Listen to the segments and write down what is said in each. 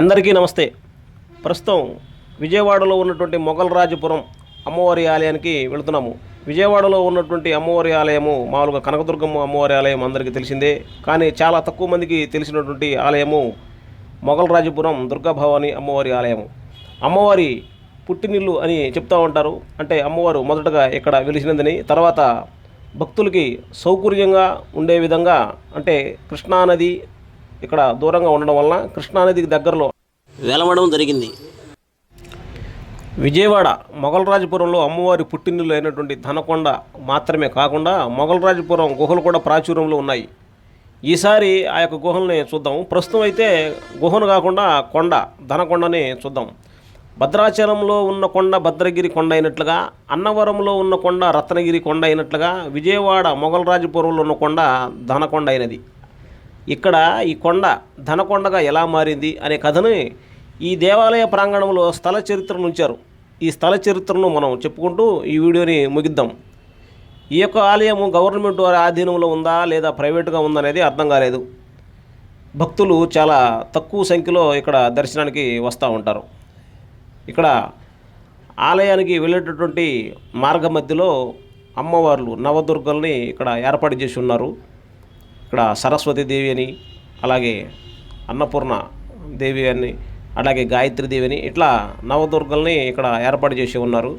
అందరికీ నమస్తే. ప్రస్తుతం విజయవాడలో ఉన్నటువంటి మొఘల్ రాజపురం అమ్మవారి ఆలయానికి వెళుతున్నాము. విజయవాడలో ఉన్నటువంటి అమ్మవారి ఆలయము మామూలుగా కనకదుర్గమ్మ అమ్మవారి ఆలయం అందరికీ తెలిసిందే. కానీ చాలా తక్కువ మందికి తెలిసినటువంటి ఆలయము మొఘలరాజపురం దుర్గాభవాని అమ్మవారి ఆలయము. అమ్మవారి పుట్టినిల్లు అని చెప్తా ఉంటారు. అంటే అమ్మవారు మొదటగా ఇక్కడ వెలిసినందని తర్వాత భక్తులకి సౌకర్యంగా ఉండే విధంగా అంటే కృష్ణానది ఇక్కడ దూరంగా ఉండడం వలన కృష్ణానదికి దగ్గరలో వెలవడం జరిగింది. విజయవాడ మొగల్రాజపురంలో అమ్మవారి పుట్టినిల్లు అయినటువంటి ధనకొండ మాత్రమే కాకుండా మొగల్రాజపురం గుహలు కూడా ప్రాచుర్యంలో ఉన్నాయి. ఈసారి ఆ యొక్క గుహల్ని చూద్దాం. ప్రస్తుతం అయితే గుహను కాకుండా కొండ ధనకొండని చూద్దాం. భద్రాచలంలో ఉన్న కొండ భద్రగిరి కొండ అయినట్లుగా అన్నవరంలో ఉన్న కొండ రత్నగిరి కొండ అయినట్లుగా విజయవాడ మొగల్రాజపురంలో ఉన్న కొండ ధనకొండ అయినది. ఇక్కడ ఈ కొండ ధనకొండగా ఎలా మారింది అనే కథని ఈ దేవాలయ ప్రాంగణంలో స్థల చరిత్రను ఉంచారు ఈ స్థల చరిత్రను మనం చెప్పుకుంటూ ఈ వీడియోని ముగిద్దాం. ఈ యొక్క ఆలయము గవర్నమెంట్ వారి ఆధీనంలో ఉందా లేదా ప్రైవేటుగా ఉందా అనేది అర్థం కాలేదు. భక్తులు చాలా తక్కువ సంఖ్యలో ఇక్కడ దర్శనానికి వస్తూ ఉంటారు. ఇక్కడ ఆలయానికి వెళ్ళేటటువంటి మార్గ మధ్యలో అమ్మవార్లు నవదుర్గల్ని ఇక్కడ ఏర్పాటు చేసి ఉన్నారు. ఇక్కడ సరస్వతి దేవి అని అలాగే అన్నపూర్ణ దేవి అని అలాగే గాయత్రి దేవి అని ఇట్లా నవదుర్గల్ని ఇక్కడ ఏర్పాటు చేసి ఉన్నారు.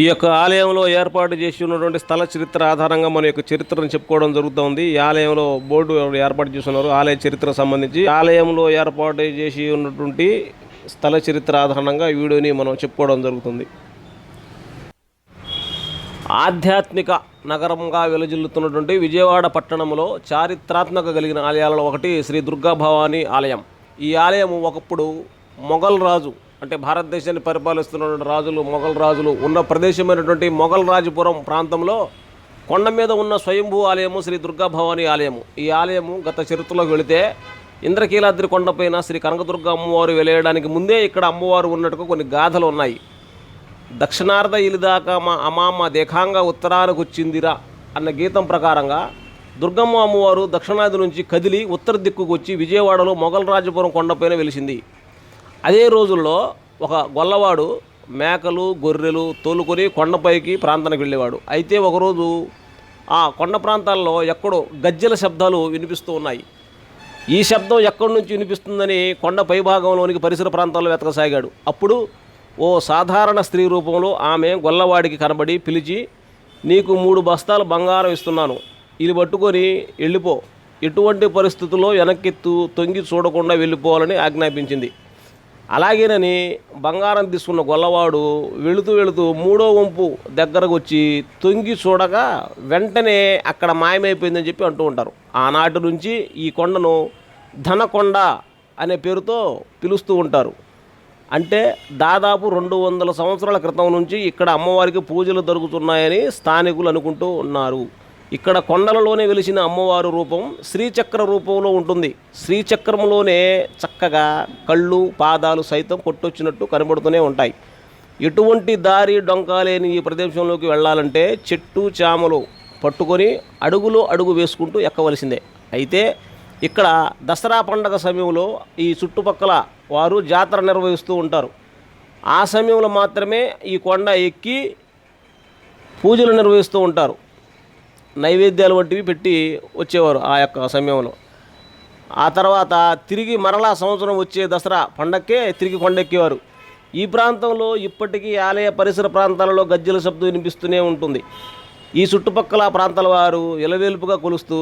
ఈ యొక్క ఆలయంలో ఏర్పాటు చేసి ఉన్నటువంటి స్థల చరిత్ర ఆధారంగా మన యొక్క చరిత్రను చెప్పుకోవడం జరుగుతుంది. ఈ ఆలయంలో బోర్డు ఏర్పాటు చేస్తున్నారు ఆలయ చరిత్ర సంబంధించి. ఆలయంలో ఏర్పాటు చేసి ఉన్నటువంటి స్థల చరిత్ర ఆధారంగా ఈ వీడియోని మనం చెప్పుకోవడం జరుగుతుంది. ఆధ్యాత్మిక నగరంగా వెలజిల్లుతున్నటువంటి విజయవాడ పట్టణంలో చారిత్రాత్మక కలిగిన ఆలయాలలో ఒకటి శ్రీ దుర్గా భవానీ ఆలయం. ఈ ఆలయం ఒకప్పుడు మొఘల్ రాజు అంటే భారతదేశాన్ని పరిపాలిస్తున్నటువంటి రాజులు మొఘల్ రాజులు ఉన్న ప్రదేశమైనటువంటి మొఘల్ రాజపురం ప్రాంతంలో కొండ మీద ఉన్న స్వయంభూ ఆలయము శ్రీ దుర్గా భవానీ ఆలయము. ఈ ఆలయము గత చరిత్రలోకి వెళితే ఇంద్రకీలాద్రి కొండపైన శ్రీ కనకదుర్గ అమ్మవారు వెలయడానికి ముందే ఇక్కడ అమ్మవారు ఉన్నట్టుగా కొన్ని గాథలు ఉన్నాయి. దక్షిణార్ధ ఇలిదాకా మా అమామ దేఖాంగా ఉత్తరానికి వచ్చిందిరా అన్న గీతం ప్రకారంగా దుర్గమ్మ అమ్మవారు దక్షిణాది నుంచి కదిలి ఉత్తర దిక్కుకు వచ్చి విజయవాడలో మొఘల్ రాజపురం కొండపైన వెలిసింది. అదే రోజుల్లో ఒక గొల్లవాడు మేకలు గొర్రెలు తోలుకొని కొండపైకి ప్రాంతానికి వెళ్ళేవాడు. అయితే ఒకరోజు ఆ కొండ ప్రాంతాల్లో ఎక్కడో గజ్జెల శబ్దాలు వినిపిస్తూ ఉన్నాయి. ఈ శబ్దం ఎక్కడి నుంచి వినిపిస్తుందని కొండ పైభాగంలోనికి పరిసర ప్రాంతాల్లో వెతకసాగాడు. అప్పుడు ఓ సాధారణ స్త్రీ రూపంలో ఆమె గొల్లవాడికి కనబడి పిలిచి నీకు మూడు బస్తాలు బంగారం ఇస్తున్నాను. ఇది పట్టుకొని వెళ్ళిపో. ఎటువంటి పరిస్థితుల్లో వెనక్కి తొంగి చూడకుండా వెళ్ళిపోవాలని ఆజ్ఞాపించింది. అలాగేనని బంగారం తీసుకున్న గొల్లవాడు వెళుతూ వెళుతూ మూడో వంపు దగ్గరకు వచ్చి తొంగి చూడగా వెంటనే అక్కడ మాయమైపోయిందని చెప్పి అంటూ ఉంటారు. ఆనాటి నుంచి ఈ కొండను ధనకొండ అనే పేరుతో పిలుస్తూ ఉంటారు. అంటే దాదాపు రెండు వందల సంవత్సరాల క్రితం నుంచి ఇక్కడ అమ్మవారికి పూజలు జరుగుతున్నాయని స్థానికులు అనుకుంటూ ఉన్నారు. ఇక్కడ కొండలలోనే వెలిసిన అమ్మవారు రూపం శ్రీచక్ర రూపంలో ఉంటుంది. శ్రీచక్రంలోనే చక్కగా కళ్ళు పాదాలు సైతం కొట్టొచ్చినట్టు కనబడుతూనే ఉంటాయి. ఎటువంటి దారి డొంక లేని ఈ ప్రదేశంలోకి వెళ్ళాలంటే చెట్టు చామలు పట్టుకొని అడుగులో అడుగు వేసుకుంటూ ఎక్కవలసిందే. అయితే ఇక్కడ దసరా పండగ సమయంలో ఈ చుట్టుపక్కల వారు జాతర నిర్వహిస్తూ ఉంటారు. ఆ సమయంలో మాత్రమే ఈ కొండ ఎక్కి పూజలు నిర్వహిస్తూ ఉంటారు. నైవేద్యాలు వంటివి పెట్టి వచ్చేవారు ఆ యొక్క సమయంలో. ఆ తర్వాత తిరిగి మరలా సంవత్సరం వచ్చే దసరా పండక్కే తిరిగి కొండెక్కేవారు. ఈ ప్రాంతంలో ఇప్పటికీ ఆలయ పరిసర ప్రాంతాలలో గజ్జల శబ్దం వినిపిస్తూనే ఉంటుంది. ఈ చుట్టుపక్కల ప్రాంతాల వారు ఇలవేలుపుగా కొలుస్తూ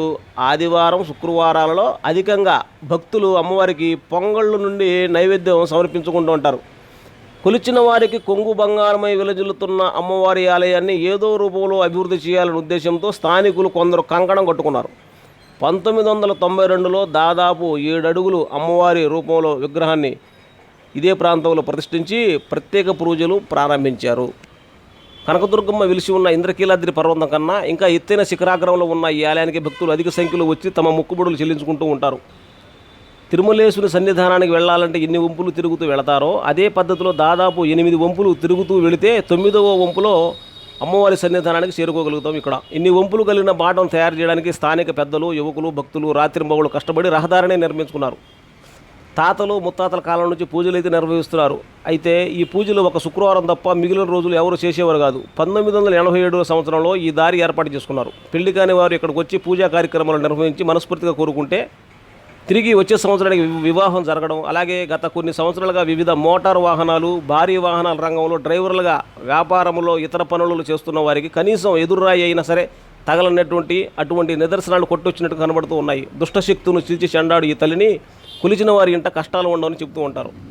ఆదివారం శుక్రవారాలలో అధికంగా భక్తులు అమ్మవారికి పొంగళ్ళు నుండి నైవేద్యం సమర్పించుకుంటూ ఉంటారు. కొలిచిన వారికి కొంగు బంగారమై విలజిల్లుతున్న అమ్మవారి ఆలయాన్ని ఏదో రూపంలో అభివృద్ధి చేయాలనే ఉద్దేశంతో స్థానికులు కొందరు కంకణం కట్టుకున్నారు. పంతొమ్మిది వందల తొంభై రెండులో దాదాపు ఏడు అడుగులు అమ్మవారి రూపంలో విగ్రహాన్ని ఇదే ప్రాంతంలో ప్రతిష్ఠించి ప్రత్యేక పూజలు ప్రారంభించారు. కనకదుర్గమ్మ వెలిసి ఉన్న ఇంద్రకీలాద్రి పర్వతం కన్నా ఇంకా ఎత్తైన శిఖరాగ్రంలో ఉన్న ఈ ఆలయానికి భక్తులు అధిక సంఖ్యలో వచ్చి తమ ముక్కుబడులు చెల్లించుకుంటూ ఉంటారు. తిరుమలేశ్వరి సన్నిధానానికి వెళ్ళాలంటే ఎన్ని వంపులు తిరుగుతూ వెళతారో అదే పద్ధతిలో దాదాపు ఎనిమిది వంపులు తిరుగుతూ వెళితే తొమ్మిదవ వంపులో అమ్మవారి సన్నిధానానికి చేరుకోగలుగుతాం ఇక్కడ. ఇన్ని వంపులు కలిగిన బాటం తయారు చేయడానికి స్థానిక పెద్దలు యువకులు భక్తులు రాత్రింబవులు కష్టపడి రహదారిని నిర్మించుకున్నారు. తాతలు ముత్తాతల కాలం నుంచి పూజలు అయితే నిర్వహిస్తున్నారు. అయితే ఈ పూజలు ఒక శుక్రవారం తప్ప మిగిలిన రోజులు ఎవరు చేసేవారు కాదు. పంతొమ్మిది వందల ఎనభై ఏడవ సంవత్సరంలో ఈ దారి ఏర్పాటు చేసుకున్నారు. పెళ్ళి కాని వారు ఇక్కడికి వచ్చి పూజా కార్యక్రమాలు నిర్వహించి మనస్ఫూర్తిగా కోరుకుంటే తిరిగి వచ్చే సంవత్సరానికి వివాహం జరగడం అలాగే గత కొన్ని సంవత్సరాలుగా వివిధ మోటార్ వాహనాలు భారీ వాహనాల రంగంలో డ్రైవర్లుగా వ్యాపారంలో ఇతర పనులు చేస్తున్న వారికి కనీసం ఎదురురాయి అయినా సరే తగలనటువంటి అటువంటి నిదర్శనాలు కొట్టొచ్చినట్టు కనబడుతూ ఉన్నాయి. దుష్టశక్తులను చీల్చి చెండాడు ఈ తల్లిని. కొలిచిన వారి ఇంట కష్టాలు ఉండవని చెబుతూ ఉంటారు.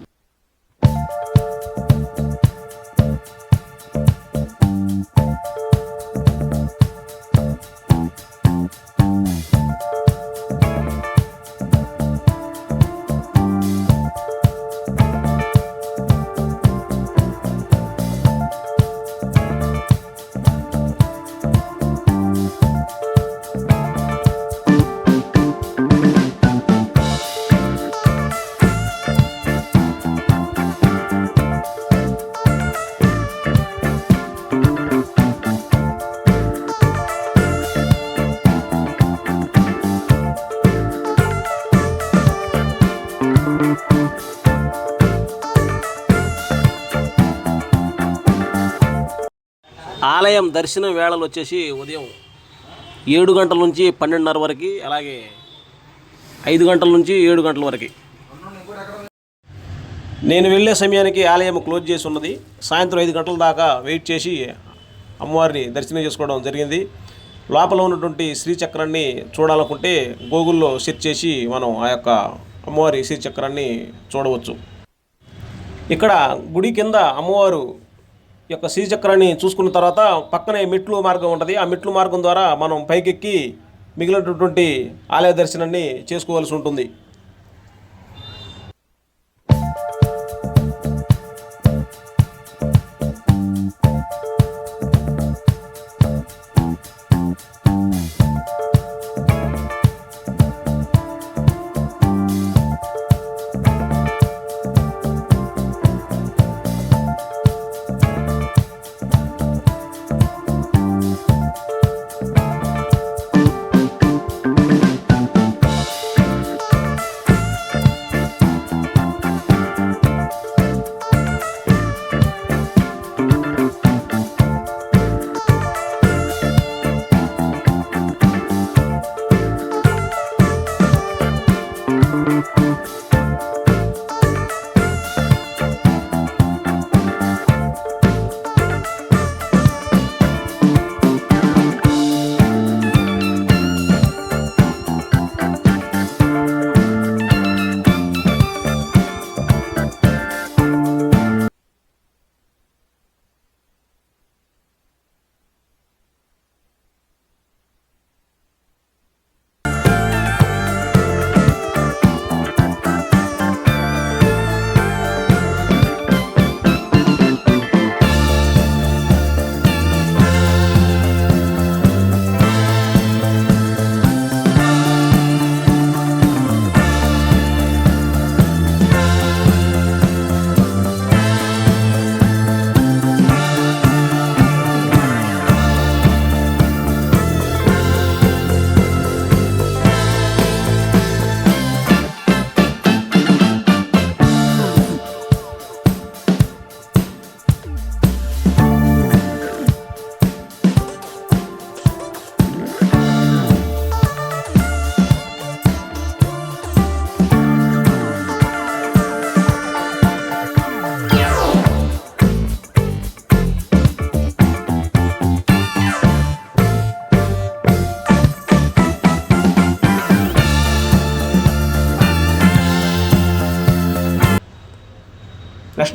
ఆలయం దర్శనం వేళలు వచ్చేసి ఉదయం ఏడు గంటల నుంచి పన్నెండున్నర వరకు అలాగే ఐదు గంటల నుంచి ఏడు గంటల వరకు. నేను వెళ్ళే సమయానికి ఆలయం క్లోజ్ చేసి ఉన్నది. సాయంత్రం ఐదు గంటల దాకా వెయిట్ చేసి అమ్మవారిని దర్శనం చేసుకోవడం జరిగింది. లోపల ఉన్నటువంటి శ్రీచక్రాన్ని చూడాలనుకుంటే గూగుల్లో సెర్చ్ చేసి మనం ఆ యొక్క అమ్మవారి శ్రీచక్రాన్ని చూడవచ్చు. ఇక్కడ గుడి కింద అమ్మవారు యొక్క శ్రీచక్రాన్ని చూసుకున్న తర్వాత పక్కనే మెట్లు మార్గం ఉంటుంది. ఆ మెట్లు మార్గం ద్వారా మనం పైకెక్కి మిగిలినటువంటి ఆలయ దర్శనాన్ని చేసుకోవాల్సి ఉంటుంది.